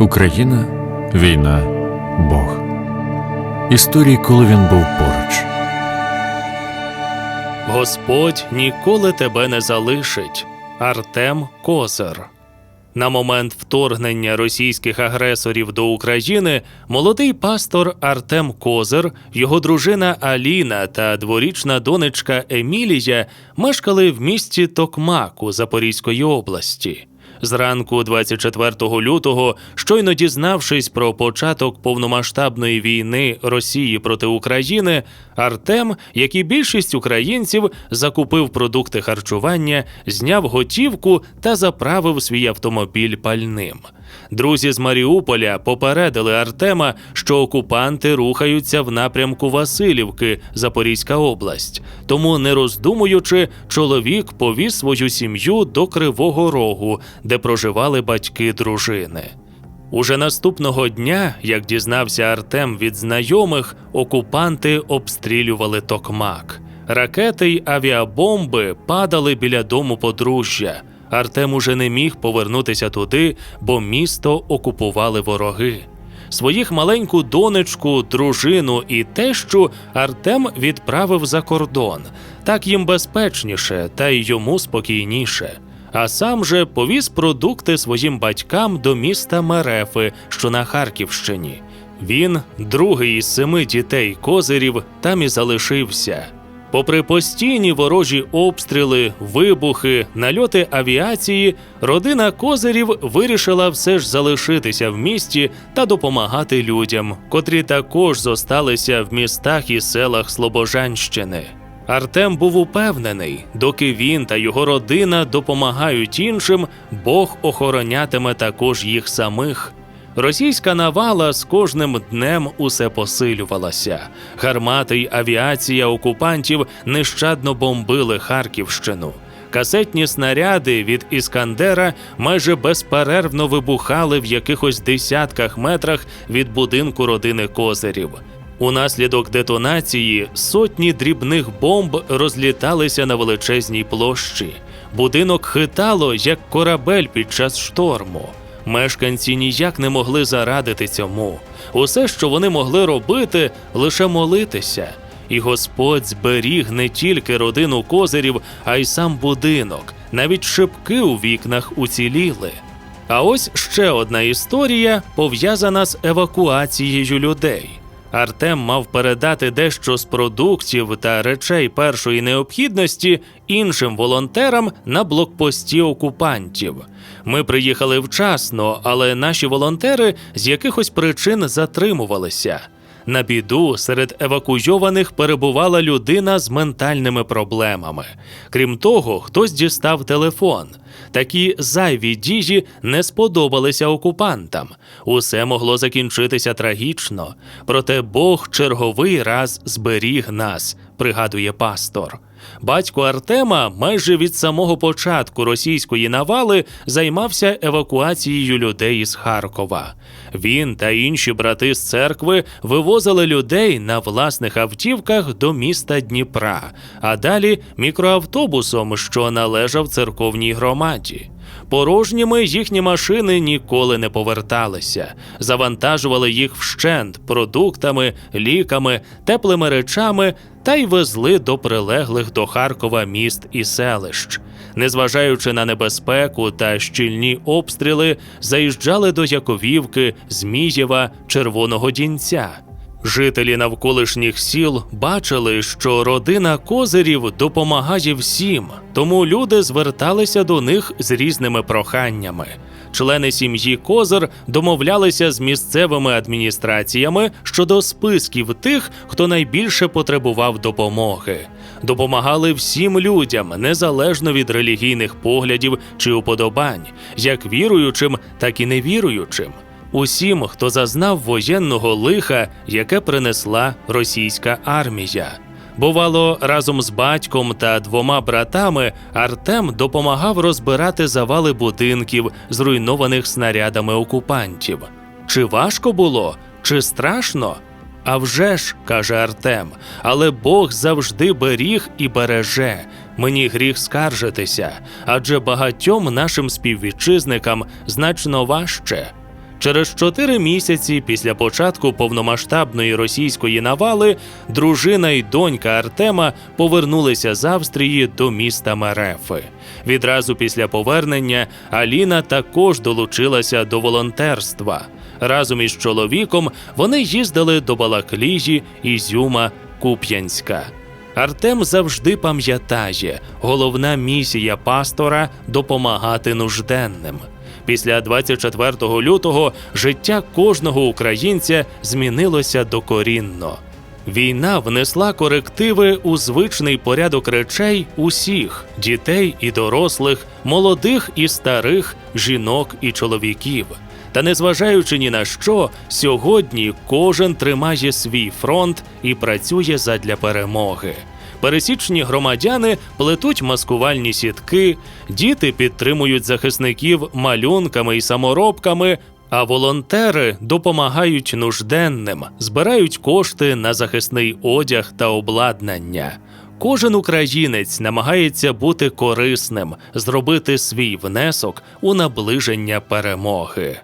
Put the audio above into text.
Україна, війна, Бог. Історії, коли він був поруч. Господь ніколи тебе не залишить. Артем Козир. На момент вторгнення російських агресорів до України молодий пастор Артем Козир, його дружина Аліна та дворічна донечка Емілія мешкали в місті Токмаку Запорізької області. Зранку 24 лютого, щойно дізнавшись про початок повномасштабної війни Росії проти України, Артем, як і більшість українців, закупив продукти харчування, зняв готівку та заправив свій автомобіль пальним. Друзі з Маріуполя попередили Артема, що окупанти рухаються в напрямку Васильівки, Запорізька область. Тому, не роздумуючи, чоловік повіз свою сім'ю до Кривого Рогу, де проживали батьки дружини. Уже наступного дня, як дізнався Артем від знайомих, окупанти обстрілювали токмак. Ракети й авіабомби падали біля дому подружжя. Артем уже не міг повернутися туди, бо місто окупували вороги. Своїх маленьку донечку, дружину і тещу Артем відправив за кордон. Так їм безпечніше, та й йому спокійніше. А сам же повіз продукти своїм батькам до міста Мерефи, що на Харківщині. Він, другий із семи дітей козирів, там і залишився. Попри постійні ворожі обстріли, вибухи, нальоти авіації, родина козирів вирішила все ж залишитися в місті та допомагати людям, котрі також зосталися в містах і селах Слобожанщини. Артем був упевнений, доки він та його родина допомагають іншим, Бог охоронятиме також їх самих. Російська навала з кожним днем усе посилювалася. Гармати й авіація окупантів нещадно бомбили Харківщину. Касетні снаряди від Іскандера майже безперервно вибухали в якихось десятках метрах від будинку родини козирів. Унаслідок детонації сотні дрібних бомб розліталися на величезній площі. Будинок хитало, як корабель під час шторму. Мешканці ніяк не могли зарадити цьому. Усе, що вони могли робити, лише молитися. І Господь зберіг не тільки родину козирів, а й сам будинок. Навіть шибки у вікнах уціліли. А ось ще одна історія пов'язана з евакуацією людей. Артем мав передати дещо з продуктів та речей першої необхідності іншим волонтерам на блокпості окупантів. Ми приїхали вчасно, але наші волонтери з якихось причин затримувалися. На біду серед евакуйованих перебувала людина з ментальними проблемами. Крім того, хтось дістав телефон. Такі зайві діжі не сподобалися окупантам. Усе могло закінчитися трагічно. Проте Бог черговий раз зберіг нас, пригадує пастор. Батько Артема майже від самого початку російської навали займався евакуацією людей із Харкова. Він та інші брати з церкви вивозили людей на власних автівках до міста Дніпра, а далі мікроавтобусом, що належав церковній громаді. Порожніми їхні машини ніколи не поверталися, завантажували їх вщент продуктами, ліками, теплими речами та й везли до прилеглих до Харкова міст і селищ. Незважаючи на небезпеку та щільні обстріли, заїжджали до Яковівки, Змієва, Червоного Дінця. Жителі навколишніх сіл бачили, що родина козирів допомагає всім, тому люди зверталися до них з різними проханнями. Члени сім'ї Козир домовлялися з місцевими адміністраціями щодо списків тих, хто найбільше потребував допомоги. Допомагали всім людям, незалежно від релігійних поглядів чи уподобань, як віруючим, так і невіруючим усім, хто зазнав воєнного лиха, яке принесла російська армія. Бувало, разом з батьком та двома братами Артем допомагав розбирати завали будинків, зруйнованих снарядами окупантів. Чи важко було, чи страшно? А вже ж, каже Артем, але Бог завжди беріг і береже. Мені гріх скаржитися, адже багатьом нашим співвітчизникам значно важче. Через чотири місяці після початку повномасштабної російської навали дружина й донька Артема повернулися з Австрії до міста Мерефи. Відразу після повернення Аліна також долучилася до волонтерства. Разом із чоловіком вони їздили до Балакліжі, Ізюма, Куп'янська. Артем завжди пам'ятає, головна місія пастора допомагати нужденним. Після 24 лютого життя кожного українця змінилося докорінно. Війна внесла корективи у звичний порядок речей усіх дітей і дорослих, молодих і старих, жінок і чоловіків. Та незважаючи ні на що, сьогодні кожен тримає свій фронт і працює задля перемоги. Пересічні громадяни плетуть маскувальні сітки, діти підтримують захисників малюнками і саморобками, а волонтери допомагають нужденним, збирають кошти на захисний одяг та обладнання. Кожен українець намагається бути корисним, зробити свій внесок у наближення перемоги.